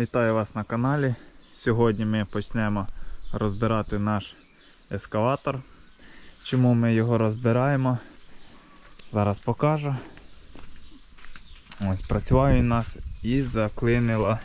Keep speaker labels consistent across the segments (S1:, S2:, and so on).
S1: Вітаю вас на каналі. Сьогодні ми почнемо розбирати наш ескаватор. Чому ми його розбираємо? Зараз покажу. Ось працює у нас і заклинила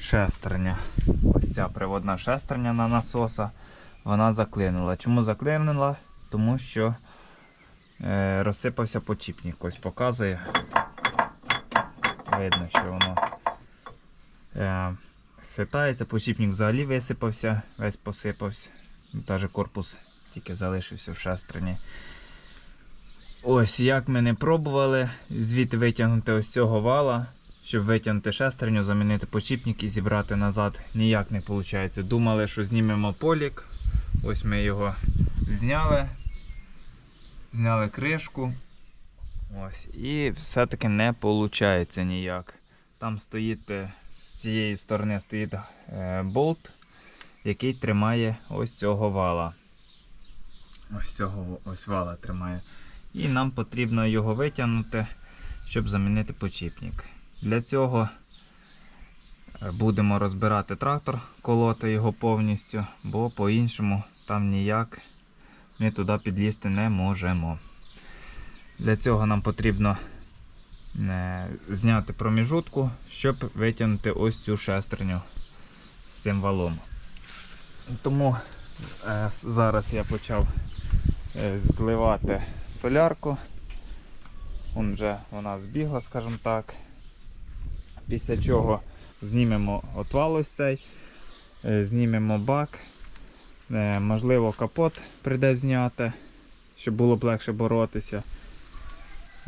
S1: шестерня. Ось ця приводна шестерня на насоса. Вона заклинила. Чому заклинила? Тому що е, розсипався почіпник. Ось показує. Видно, що воно хитається, почіпник взагалі висипався, весь посипався. Навіть корпус тільки залишився в шестерні. Ось як ми не пробували звідти витягнути ось цього вала, щоб витягнути шестерню, замінити почіпник і зібрати назад. Ніяк не виходить. Думали, що знімемо полік. Ось ми його зняли. Зняли кришку. Ось. І все-таки не виходить ніяк. Там стоїть е, з цієї сторони стоїть е, болт, який тримає ось цього вала. Ось цього ось вала тримає. І нам потрібно його витягнути, щоб замінити почіпник. Для цього е, будемо розбирати трактор, колоти його повністю, бо по-іншому там ніяк ми туди підлізти не можемо. Для цього нам потрібно зняти проміжутку, щоб витягнути ось цю шестерню з цим валом. Тому е, зараз я почав е, зливати солярку. Вон вже вона збігла, скажімо так. Після чого знімемо отвал ось цей, е, знімемо бак. Е, Можливо, капот прийде зняти, щоб було б легше боротися.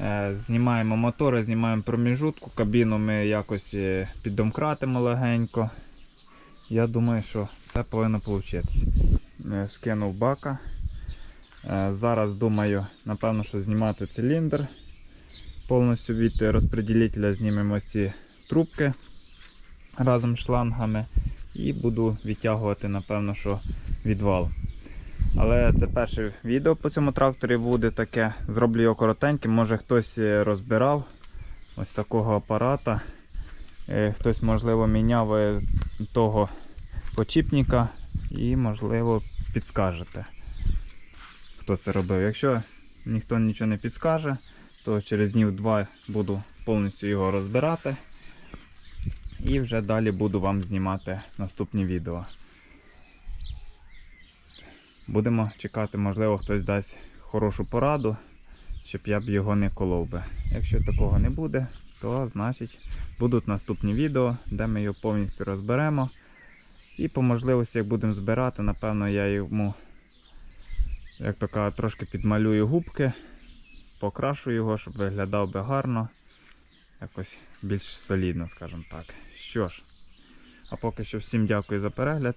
S1: Е, Знімаємо мотори, знімаємо проміжутку, кабіну ми якось е, піддомкратимо легенько. Я думаю, що все повинно вийти. Скинув бака. Е, Зараз думаю, напевно, що знімати циліндр. Повністю від розподілителя знімемо ці трубки разом з шлангами і буду відтягувати, напевно, що відвал. Але це перше відео по цьому тракторі буде таке. Зроблю його коротеньким. Може хтось е, розбирав ось такого апарата. Е, Хтось, можливо, міняв е, того почіпника і, можливо, підскажете, хто це робив. Якщо ніхто нічого не підскаже, то через днів два буду повністю його розбирати. І вже далі буду вам знімати наступні відео. Будемо чекати, можливо, хтось дасть хорошу пораду, щоб я б його не колов би. Якщо такого не буде, то значить будуть наступні відео, де ми його повністю розберемо. І по можливості, як будемо збирати, напевно, я йому, як то кажуть, трошки підмалюю губки, покрашу його, щоб виглядав би гарно, якось більш солідно, скажімо так. Що ж, а поки що всім дякую за перегляд